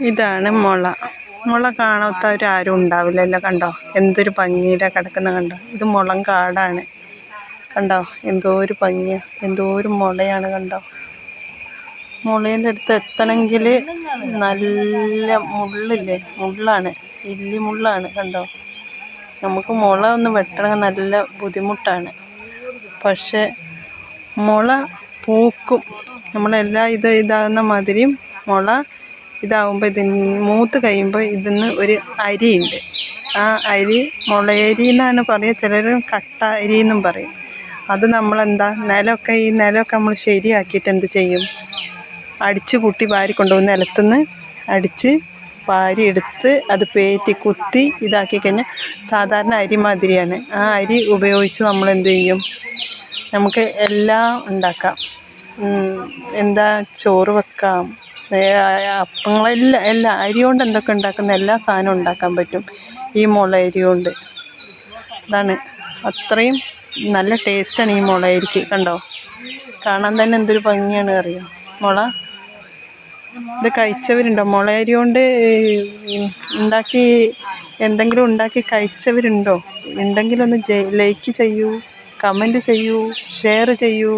ഇതാണ് മുള. മുള കാണാത്തവരാരും ഉണ്ടാവില്ലല്ലോ കണ്ടോ? എന്തൊരു ഭംഗിയിലാണ് കിടക്കുന്നത് കണ്ടോ? ഇത് മുളം കാടാണ്. കണ്ടോ? എന്തോ ഒരു ഭംഗിയാണ് എന്തോ ഒരു മുളയാണ് കണ്ടോ? മുളേന്റെ അടുത്ത് എത്തണമെങ്കിൽ നല്ല മുള്ളില്ലേ? മുള്ളാണ്. ഇല്ലി മുള്ളാണ് കണ്ടോ? നമുക്ക് മുള ഒന്ന് വെട്ടണമെങ്കിൽ നല്ല ബുദ്ധിമുട്ടാണ്. പക്ഷേ മുള പൂക്കും. നമ്മളെല്ലാം ഇത് ഇതാകുന്ന മാതിരിയും മുള ഇതാവുമ്പോൾ ഇതിന് മൂത്ത് കഴിയുമ്പോൾ ഇതിന്ന് ഒരു അരിയുണ്ട് ആ അരി മുളയരി എന്നാണ് പറയുക ചിലർ കട്ട അരി എന്നും പറയും. അത് നമ്മളെന്താ നിലമൊക്കെ ഈ നിലമൊക്കെ നമ്മൾ ശരിയാക്കിയിട്ട് എന്ത് ചെയ്യും? അടിച്ച് കുട്ടി വാരി കൊണ്ടുപോകും. നിലത്തുനിന്ന് അടിച്ച് വാരി എടുത്ത് അത് പേറ്റി കുത്തി ഇതാക്കി കഴിഞ്ഞാൽ സാധാരണ അരി മാതിരിയാണ്. ആ അരി ഉപയോഗിച്ച് നമ്മൾ എന്ത് ചെയ്യും? നമുക്ക് എല്ലാം ഉണ്ടാക്കാം. എന്താ ചോറ് വെക്കാം അപ്പങ്ങളെല്ലാം എല്ലാം അരി കൊണ്ട് എന്തൊക്കെ ഉണ്ടാക്കുന്ന എല്ലാ സാധനവും ഉണ്ടാക്കാൻ പറ്റും. ഈ മുള അരി കൊണ്ട്. അതാണ് അത്രയും നല്ല ടേസ്റ്റാണ് ഈ മുള അരിക്ക്. കണ്ടോ? കാണാൻ തന്നെ എന്തൊരു ഭംഗിയാണ് അറിയോ? മുള. ഇത് കഴിച്ചവരുണ്ടോ? മുള അരി കൊണ്ട് ഉണ്ടാക്കി എന്തെങ്കിലും ഉണ്ടാക്കി കഴിച്ചവരുണ്ടോ? ഉണ്ടെങ്കിലൊന്ന് ലൈക്ക് ചെയ്യൂ കമന്റ് ചെയ്യൂ ഷെയർ ചെയ്യൂ.